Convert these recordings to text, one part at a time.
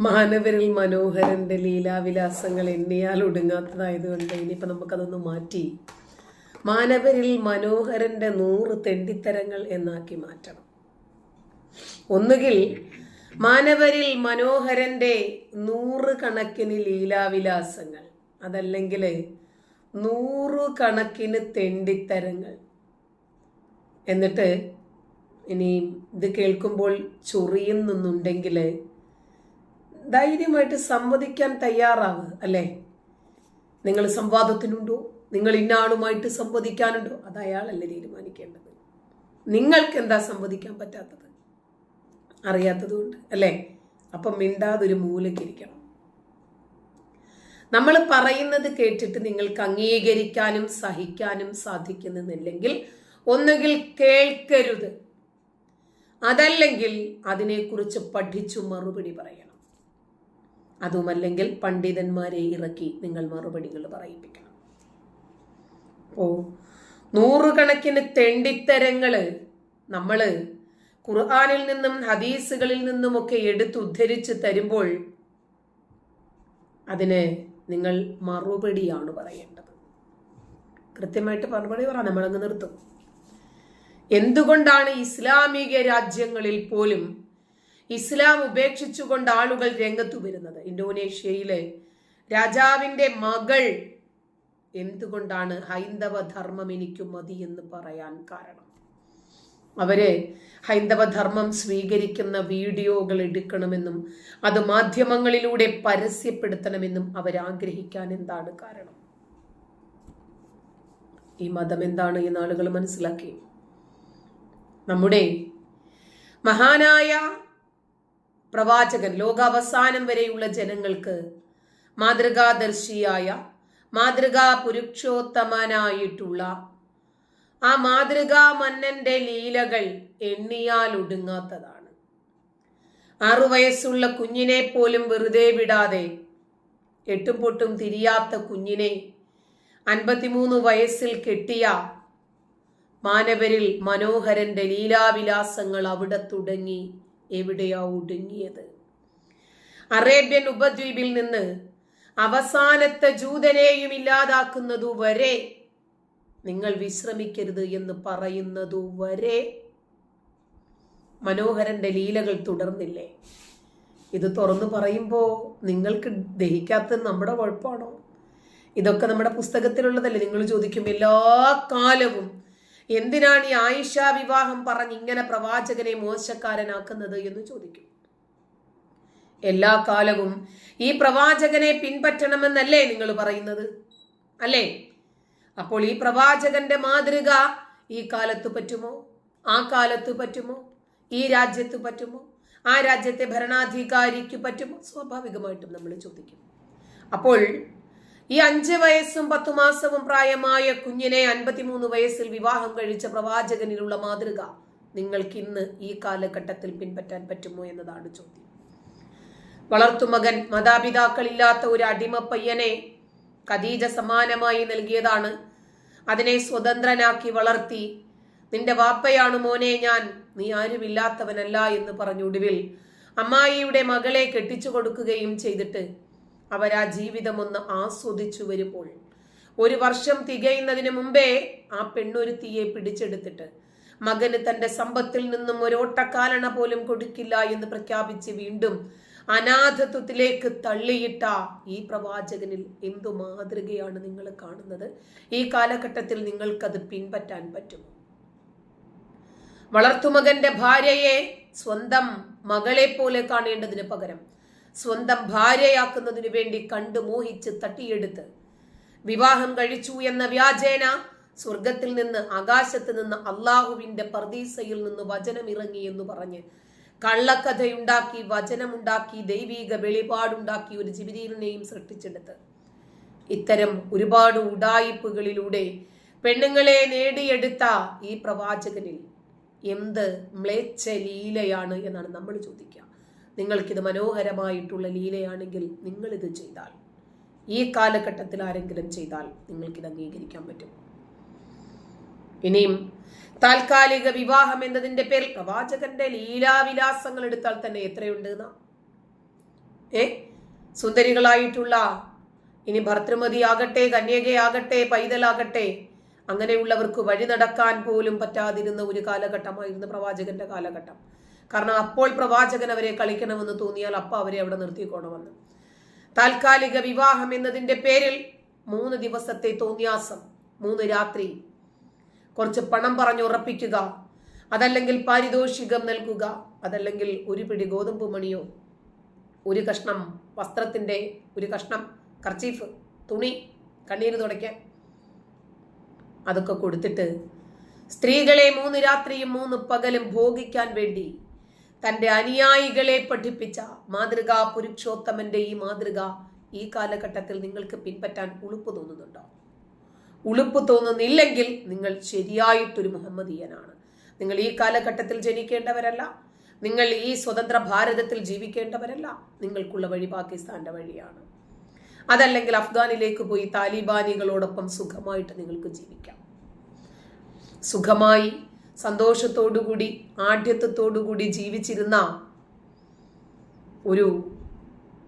മാനവരിൽ മനോഹരന്റെ ലീലാവിലാസങ്ങൾ എണ്ണിയാൽ ഒടുങ്ങാത്തതായതുകൊണ്ട് ഇനിയിപ്പോൾ നമുക്കതൊന്ന് മാറ്റി. മാനവരിൽ മനോഹരന്റെ നൂറ് തെണ്ടിത്തരങ്ങൾ എന്നാക്കി മാറ്റണം. ഒന്നുകിൽ മാനവരിൽ മനോഹരന്റെ നൂറ് കണക്കിന് ലീലാവിലാസങ്ങൾ അതല്ലെങ്കിൽ നൂറ് കണക്കിന് തെണ്ടിത്തരങ്ങൾ. എന്നിട്ട് ഇനി ഇത് കേൾക്കുമ്പോൾ ചൊറിയുന്നുണ്ടെങ്കിൽ ധൈര്യമായിട്ട് സംവദിക്കാൻ തയ്യാറാവ് അല്ലേ? നിങ്ങൾ സംവാദത്തിനുണ്ടോ? നിങ്ങൾ ഇന്ന ആളുമായിട്ട് സംവദിക്കാനുണ്ടോ? അത് അയാളല്ലേ തീരുമാനിക്കേണ്ടത്. നിങ്ങൾക്ക് എന്താ സംവദിക്കാൻ പറ്റാത്തത്? അറിയാത്തതുകൊണ്ട് അല്ലേ? അപ്പം മിണ്ടാതൊരു മൂലക്കിരിക്കണം നമ്മൾ പറയുന്നത് കേട്ടിട്ട് നിങ്ങൾക്ക് അംഗീകരിക്കാനും സഹിക്കാനും സാധിക്കുന്നില്ലെങ്കിൽ ഒന്നുകിൽ കേൾക്കരുത്. അതല്ലെങ്കിൽ അതിനെക്കുറിച്ച് പഠിച്ചു മറുപടി പറയണം. അതുമല്ലെങ്കിൽ പണ്ഡിതന്മാരെ ഇറക്കി നിങ്ങൾ മറുപടികൾ പറയിപ്പിക്കണം. ഓ നൂറുകണക്കിന് തെണ്ടിത്തരങ്ങൾ നമ്മൾ ഖുർആാനിൽ നിന്നും ഹദീസുകളിൽ നിന്നുമൊക്കെ എടുത്തുദ്ധരിച്ച് തരുമ്പോൾ അതിന് നിങ്ങൾ മറുപടിയാണ് പറയേണ്ടത്. കൃത്യമായിട്ട് മറുപടി പറ നമ്മളങ്ങ് നിർത്തും. എന്തുകൊണ്ടാണ് ഇസ്ലാമിക രാജ്യങ്ങളിൽ പോലും ഇസ്ലാം ഉപേക്ഷിച്ചുകൊണ്ട് ആളുകൾ രംഗത്തു വരുന്നത്. ഇന്തോനേഷ്യയിലെ രാജാവിന്റെ മകൾ എന്തുകൊണ്ടാണ് ഹൈന്ദവ ധർമ്മം എനിക്ക് മതി എന്ന് പറയാൻ കാരണം? അവരെ ഹൈന്ദവ ധർമ്മം സ്വീകരിക്കുന്ന വീഡിയോകൾ എടുക്കണമെന്നും അത് മാധ്യമങ്ങളിലൂടെ പരസ്യപ്പെടുത്തണമെന്നും അവരാഗ്രഹിക്കാൻ എന്താണ് കാരണം? ഈ മതം എന്താണ് ഈ ആളുകൾ മനസ്സിലാക്കി. നമ്മുടെ മഹാനായ പ്രവാചകൻ ലോകാവസാനം വരെയുള്ള ജനങ്ങൾക്ക് മാതൃകാദർശിയായ മാതൃകാ പുരുക്ഷോത്തമനായിട്ടുള്ള ആ മാതൃകാ മന്നന്റെ ലീലകൾ എണ്ണിയാൽ ഒടുങ്ങാത്തതാണ്. ആറു വയസ്സുള്ള കുഞ്ഞിനെ പോലും വെറുതെ വിടാതെ എട്ടും പൊട്ടും തിരിയാത്ത കുഞ്ഞിനെ അൻപത്തിമൂന്ന് വയസ്സിൽ കെട്ടിയ മാനവരിൽ മനോഹരന്റെ ലീലാവിലാസങ്ങൾ അവിടെ തുടങ്ങി എവിടെയാ ഒടുങ്ങിയത്? അറേബ്യൻ ഉപദ്വീപിൽ നിന്ന് അവസാനത്തെ ജൂതനെയും ഇല്ലാതാക്കുന്നതു വരെ നിങ്ങൾ വിശ്രമിക്കരുത് എന്ന് പറയുന്നതു വരെ. മനോഹരന്റെ ലീലകൾ തുടർന്നില്ലേ? ഇത് തുറന്നു പറയുമ്പോൾ നിങ്ങൾക്ക് ദഹിക്കാത്തത് നമ്മുടെ കുഴപ്പമാണോ ഇതൊക്കെ നമ്മുടെ പുസ്തകത്തിലുള്ളതല്ലേ? നിങ്ങൾ ചോദിക്കും എല്ലാ കാലവും എന്തിനാണ് ഈ ആയിഷ വിവാഹം പറഞ്ഞ് ഇങ്ങനെ പ്രവാചകനെ മോശക്കാരനാക്കുന്നത് എന്ന് ചോദിക്കും. എല്ലാ കാലവും ഈ പ്രവാചകനെ പിൻപറ്റണമെന്നല്ലേ നിങ്ങൾ പറയുന്നത്? അല്ലേ? അപ്പോൾ ഈ പ്രവാചകന്റെ മാതൃക ഈ കാലത്ത് പറ്റുമോ? ആ കാലത്ത് പറ്റുമോ? ഈ രാജ്യത്ത് പറ്റുമോ? ആ രാജ്യത്തെ ഭരണാധികാരിക്ക് പറ്റുമോ? സ്വാഭാവികമായിട്ടും നമ്മൾ ചോദിക്കും. അപ്പോൾ ഈ അഞ്ച് വയസ്സും പത്തു മാസവും പ്രായമായ കുഞ്ഞിനെ അൻപത്തിമൂന്ന് വയസ്സിൽ വിവാഹം കഴിച്ച പ്രവാചകനിലുള്ള മാതൃക നിങ്ങൾക്ക് ഇന്ന് ഈ കാലഘട്ടത്തിൽ പിൻപറ്റാൻ പറ്റുമോ എന്നതാണ് ചോദ്യം. വളർത്തുമകൻ മാതാപിതാക്കളില്ലാത്ത ഒരു അടിമ പയ്യനെ ഖദീജ സമാനമായി നൽകിയതാണ്. അതിനെ സ്വതന്ത്രനാക്കി വളർത്തി നിന്റെ വാപ്പയാണ് മോനെ ഞാൻ നീ ആരുമില്ലാത്തവനല്ല എന്ന് പറഞ്ഞൊടുവിൽ അമ്മായിയുടെ മകളെ കെട്ടിച്ചു കൊടുക്കുകയും ചെയ്തിട്ട് അവരാ ജീവിതം ഒന്ന് ആസ്വദിച്ചു വരുമ്പോൾ. ഒരു വർഷം തികയുന്നതിന് മുമ്പേ ആ പെണ്ണൊരുത്തിയെ പിടിച്ചെടുത്തിട്ട് മകന് തന്റെ സമ്പത്തിൽ നിന്നും ഒരു ഓട്ടക്കാലണ പോലും കൊടുക്കില്ല എന്ന് പ്രഖ്യാപിച്ച് വീണ്ടും അനാഥത്വത്തിലേക്ക് തള്ളിയിട്ട ഈ പ്രവാചകനിൽ എന്തു മാതൃകയാണ് നിങ്ങൾ കാണുന്നത്? ഈ കാലഘട്ടത്തിൽ നിങ്ങൾക്കത് പിൻപറ്റാൻ പറ്റുമോ? വളർത്തുമകന്റെ ഭാര്യയെ സ്വന്തം മകളെ പോലെ കാണേണ്ടതിന് പകരം സ്വന്തം ഭാര്യയാക്കുന്നതിനു വേണ്ടി കണ്ടു മോഹിച്ച് തട്ടിയെടുത്ത്. വിവാഹം കഴിച്ചു എന്ന വ്യാജേന സ്വർഗത്തിൽ നിന്ന് ആകാശത്ത് നിന്ന് അള്ളാഹുവിന്റെ പർദീസയിൽ നിന്ന് വചനം ഇറങ്ങി എന്ന് പറഞ്ഞ് കള്ളക്കഥയുണ്ടാക്കി വചനമുണ്ടാക്കി ദൈവീക വെളിപാടുണ്ടാക്കി ഒരു ജിബിരീലിനെയും സൃഷ്ടിച്ചെടുത്ത്. ഇത്തരം ഒരുപാട് ഉടായിപ്പുകളിലൂടെ പെണ്ണുങ്ങളെ നേടിയെടുത്ത ഈ പ്രവാചകനിൽ എന്ത് മ്ലേച്ഛ ലീലയാണ് എന്നാണ് നമ്മൾ ചോദിക്കുക. നിങ്ങൾക്കിത് മനോഹരമായിട്ടുള്ള ലീലയാണെങ്കിൽ നിങ്ങളിത് ചെയ്താൽ ഈ കാലഘട്ടത്തിൽ ആരെങ്കിലും ചെയ്താൽ നിങ്ങൾക്കിത് അംഗീകരിക്കാൻ പറ്റും. ഇനിയും താൽക്കാലിക വിവാഹം എന്നതിന്റെ പേരിൽ പ്രവാചകന്റെ ലീലാവിലാസങ്ങൾ എടുത്താൽ തന്നെ എത്രയുണ്ട് ഏ? സുന്ദരികളായിട്ടുള്ള ഇനി ഭർത്തൃമതിയാകട്ടെ കന്യകയാകട്ടെ പൈതലാകട്ടെ അങ്ങനെയുള്ളവർക്ക് വഴി നടക്കാൻ പോലും പറ്റാതിരുന്ന ഒരു കാലഘട്ടമായിരുന്നു പ്രവാചകന്റെ കാലഘട്ടം. കാരണം അപ്പോൾ പ്രവാചകൻ അവരെ കളിക്കണമെന്ന് തോന്നിയാൽ അപ്പ അവരെ അവിടെ നിർത്തിക്കോണമെന്ന് താൽക്കാലിക വിവാഹം എന്നതിന്റെ പേരിൽ മൂന്ന് ദിവസത്തെ തോന്നിയാസം മൂന്ന് രാത്രി. കുറച്ച് പണം പറഞ്ഞുറപ്പിക്കുക അതല്ലെങ്കിൽ പാരിതോഷികം നൽകുക അതല്ലെങ്കിൽ ഒരു പിടി ഗോതമ്പ് മണിയോ ഒരു കഷ്ണം വസ്ത്രത്തിന്റെ ഒരു കഷ്ണം കർച്ചീഫ് തുണി കണ്ണീര് തുടയ്ക്കാൻ. അതൊക്കെ കൊടുത്തിട്ട് സ്ത്രീകളെ മൂന്ന് രാത്രിയും മൂന്ന് പകലും ഭോഗിക്കാൻ വേണ്ടി തന്റെ അനുയായികളെ പഠിപ്പിച്ച മാതൃകാ പുരുഷോത്തമന്റെ ഈ മാതൃക ഈ കാലഘട്ടത്തിൽ നിങ്ങൾക്ക് പിൻപറ്റാൻ ഉളുപ്പ് തോന്നുന്നുണ്ടോ? ഉളുപ്പ് തോന്നുന്നില്ലെങ്കിൽ നിങ്ങൾ ശരിയായിട്ടൊരു മുഹമ്മദീയനാണ്. നിങ്ങൾ ഈ കാലഘട്ടത്തിൽ ജനിക്കേണ്ടവരല്ല. നിങ്ങൾ ഈ സ്വതന്ത്ര ഭാരതത്തിൽ ജീവിക്കേണ്ടവരല്ല. നിങ്ങൾക്കുള്ള വഴി പാകിസ്ഥാന്റെ വഴിയാണ്. അതല്ലെങ്കിൽ അഫ്ഗാനിലേക്ക് പോയി താലിബാനികളോടൊപ്പം സുഖമായിട്ട് നിങ്ങൾക്ക് ജീവിക്കാം. സുഖമായി സന്തോഷത്തോടുകൂടി ആഢ്യത്വത്തോടുകൂടി ജീവിച്ചിരുന്ന ഒരു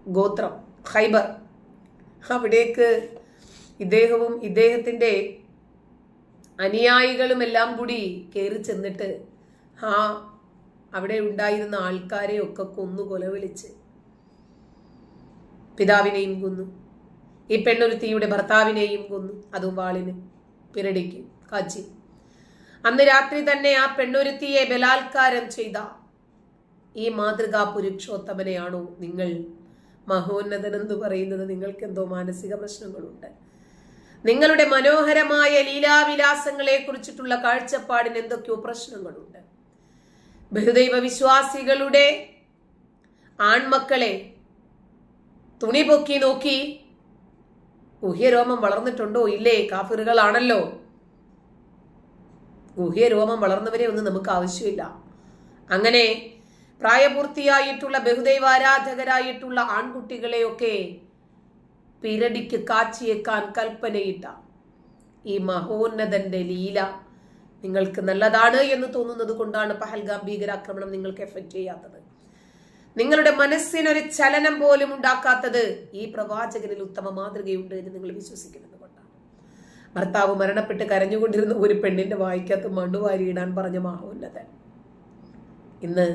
ഗോത്രം ഹൈബർ അവിടേക്ക് ഇദ്ദേഹവും ഇദ്ദേഹത്തിന്റെ അനുയായികളും എല്ലാം കൂടി കയറി ചെന്നിട്ട് ആ അവിടെ ഉണ്ടായിരുന്ന ആൾക്കാരെ ഒക്കെ കൊന്നു കൊലവിളിച്ച്. പിതാവിനെയും കൊന്നു. ഈ പെണ്ണൊരുത്തിയുടെ ഭർത്താവിനെയും കൊന്നു. അതും വാളിന് പിരടിക്കും കാച്ചി അന്ന് രാത്രി തന്നെ ആ പെണ്ണൊരുത്തിയെ ബലാത്കാരം ചെയ്ത ഈ മാതൃകാ പുരുഷോത്തമനെയാണോ നിങ്ങൾ? മഹോന്നതൻ എന്ന് പറയുന്നത് നിങ്ങൾക്ക് എന്തോ മാനസിക പ്രശ്നങ്ങളുണ്ട്. നിങ്ങളുടെ മനോഹരമായ ലീലാവിലാസങ്ങളെ കുറിച്ചിട്ടുള്ള കാഴ്ചപ്പാടിന് എന്തൊക്കെയോ പ്രശ്നങ്ങളുണ്ട്. ബഹുദൈവ വിശ്വാസികളുടെ ആൺമക്കളെ തുണി പൊക്കി നോക്കി ഗുഹ്യരോമം വളർന്നിട്ടുണ്ടോ? ഇല്ലേ കാഫിറുകളാണല്ലോ. ഗുഹ്യരോമം വളർന്നവരെ ഒന്നും നമുക്ക് ആവശ്യമില്ല. അങ്ങനെ പ്രായപൂർത്തിയായിട്ടുള്ള ബഹുദൈവാരാധകരായിട്ടുള്ള ആൺകുട്ടികളെയൊക്കെ പിരടിക്ക് കാച്ചിയേക്കാൻ കൽപ്പനയിട്ട ഈ മഹോന്നതന്റെ ലീല നിങ്ങൾക്ക് നല്ലതാണ് എന്ന് തോന്നുന്നത് കൊണ്ടാണ് പഹൽഗാം ഭീകരാക്രമണം നിങ്ങൾക്ക് എഫക്റ്റ് ചെയ്യാത്തത്. നിങ്ങളുടെ മനസ്സിനൊരു ചലനം പോലും ഉണ്ടാക്കാത്തത് ഈ പ്രവാചകനിൽ ഉത്തമ മാതൃകയുണ്ട് എന്ന് നിങ്ങൾ വിശ്വസിക്കുന്നത് ഭർത്താവ് മരണപ്പെട്ട് കരഞ്ഞുകൊണ്ടിരുന്ന ഒരു പെണ്ണിന്റെ വായിക്കകത്ത് മണ്ണുവാരിയിടാൻ പറഞ്ഞ മഹോന്നതൻ ഇന്ന്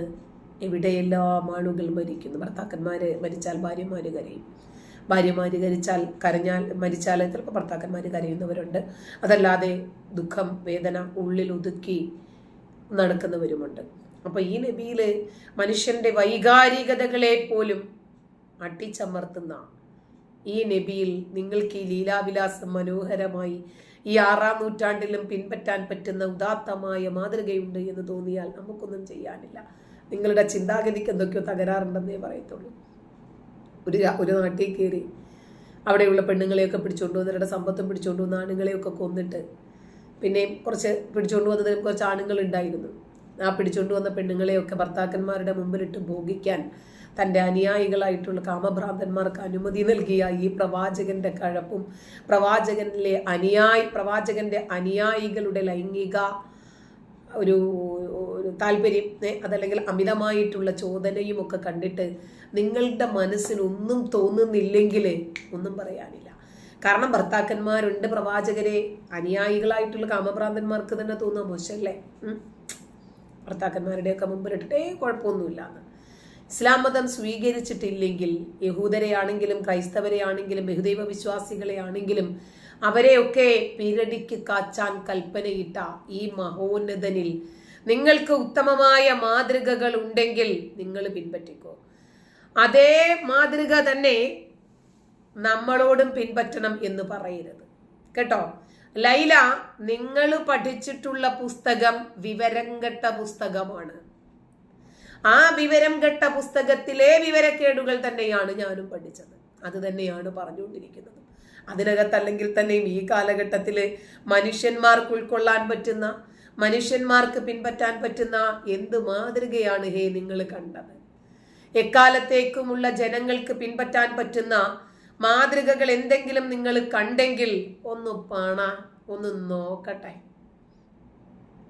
എവിടെയെല്ലാം ആളുകൾ മരിക്കുന്നു? ഭർത്താക്കന്മാര് മരിച്ചാൽ ഭാര്യമാര് കരയും. ഭാര്യമാര് കരിച്ചാൽ കരഞ്ഞാൽ മരിച്ചാൽ ചിലപ്പോൾ ഭർത്താക്കന്മാര് കരയുന്നവരുണ്ട്. അതല്ലാതെ ദുഃഖം വേദന ഉള്ളിൽ ഒതുക്കി നടക്കുന്നവരുമുണ്ട്. അപ്പോൾ ഈ നബിയിൽ മനുഷ്യന്റെ വൈകാരികതകളെ പോലും അട്ടിച്ചമർത്തുന്ന ഈ നബിയിൽ നിങ്ങൾക്ക് ഈ ലീലാവിലാസം മനോഹരമായി ഈ ആറാം നൂറ്റാണ്ടിലും പിൻപറ്റാൻ പറ്റുന്ന ഉദാത്തമായ മാതൃകയുണ്ട് എന്ന് തോന്നിയാൽ നമുക്കൊന്നും ചെയ്യാനില്ല. നിങ്ങളുടെ ചിന്താഗതിക്ക് എന്തൊക്കെയോ തകരാറുണ്ടെന്നേ പറയത്തുള്ളൂ. ഒരു ഒരു നാട്ടിൽ കയറി അവിടെയുള്ള പെണ്ണുങ്ങളെയൊക്കെ പിടിച്ചുകൊണ്ട് വന്നവരുടെ സമ്പത്തും പിടിച്ചുകൊണ്ട് വന്ന് ആണുങ്ങളെയൊക്കെ കൊന്നിട്ട് പിന്നെയും കുറച്ച് പിടിച്ചുകൊണ്ട് വന്നതിനും കുറച്ച് ആണുങ്ങളുണ്ടായിരുന്നു. ആ പിടിച്ചുകൊണ്ട് വന്ന പെണ്ണുങ്ങളെയൊക്കെ ഭർത്താക്കന്മാരുടെ മുമ്പിലിട്ട് ഭോഗിക്കാൻ തന്റെ അനുയായികളായിട്ടുള്ള കാമഭ്രാന്തന്മാർക്ക് അനുമതി നൽകിയ ഈ പ്രവാചകന്റെ കഴപ്പും പ്രവാചകനിലെ അനുയായി പ്രവാചകന്റെ അനുയായികളുടെ ലൈംഗിക ഒരു ഒരു താല്പര്യം അതല്ലെങ്കിൽ അമിതമായിട്ടുള്ള ചോദനയും ഒക്കെ കണ്ടിട്ട് നിങ്ങളുടെ മനസ്സിന് ഒന്നും തോന്നുന്നില്ലെങ്കിൽ ഒന്നും പറയാനില്ല. കാരണം ഭർത്താക്കന്മാരുണ്ട് പ്രവാചകരെ അനുയായികളായിട്ടുള്ള കാമഭ്രാന്തന്മാർക്ക് തന്നെ തോന്നുക മോശമല്ലേ ഭർത്താക്കന്മാരുടെയൊക്കെ മുമ്പിലിട്ടിട്ടേ കുഴപ്പമൊന്നുമില്ല എന്ന് ഇസ്ലാം മതം സ്വീകരിച്ചിട്ടില്ലെങ്കിൽ യഹൂദരെയാണെങ്കിലും ക്രൈസ്തവരെയാണെങ്കിലും ബഹുദൈവ വിശ്വാസികളെയാണെങ്കിലും അവരെയൊക്കെ പിരടിക്ക് കാച്ചാൻ കൽപ്പനയിട്ട ഈ മഹോന്നതനിൽ നിങ്ങൾക്ക് ഉത്തമമായ മാതൃകകൾ ഉണ്ടെങ്കിൽ നിങ്ങൾ പിൻപറ്റിക്കോ. അതേ മാതൃക തന്നെ നമ്മളോടും പിൻപറ്റണം എന്ന് പറയരുത്. കേട്ടോ? ലൈല നിങ്ങൾ പഠിച്ചിട്ടുള്ള പുസ്തകം വിവരം കെട്ട പുസ്തകമാണ്. ആ വിവരം കെട്ട പുസ്തകത്തിലെ വിവരക്കേടുകൾ തന്നെയാണ് ഞാനും പഠിച്ചത്. അത് തന്നെയാണ് പറഞ്ഞുകൊണ്ടിരിക്കുന്നത്. അതിനകത്തല്ലെങ്കിൽ തന്നെയും ഈ കാലഘട്ടത്തിൽ മനുഷ്യന്മാർക്ക് ഉൾക്കൊള്ളാൻ പറ്റുന്ന മനുഷ്യന്മാർക്ക് പിൻപറ്റാൻ പറ്റുന്ന എന്ത് മാതൃകയാണ് ഹേ നിങ്ങൾ കണ്ടത്. എക്കാലത്തേക്കുമുള്ള ജനങ്ങൾക്ക് പിൻപറ്റാൻ പറ്റുന്ന മാതൃകകൾ എന്തെങ്കിലും നിങ്ങൾ കണ്ടെങ്കിൽ ഒന്ന് പണ ഒന്ന് നോക്കട്ടെ.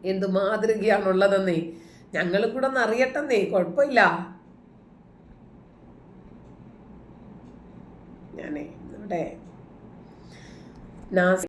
എന്ത് മാതൃകയാണുള്ളതെന്നേ. ഞങ്ങൾ കൂടെ ഒന്ന് അറിയട്ടെന്നേ കുഴപ്പമില്ല. ഞാനേ ഇവിടെ. നാസി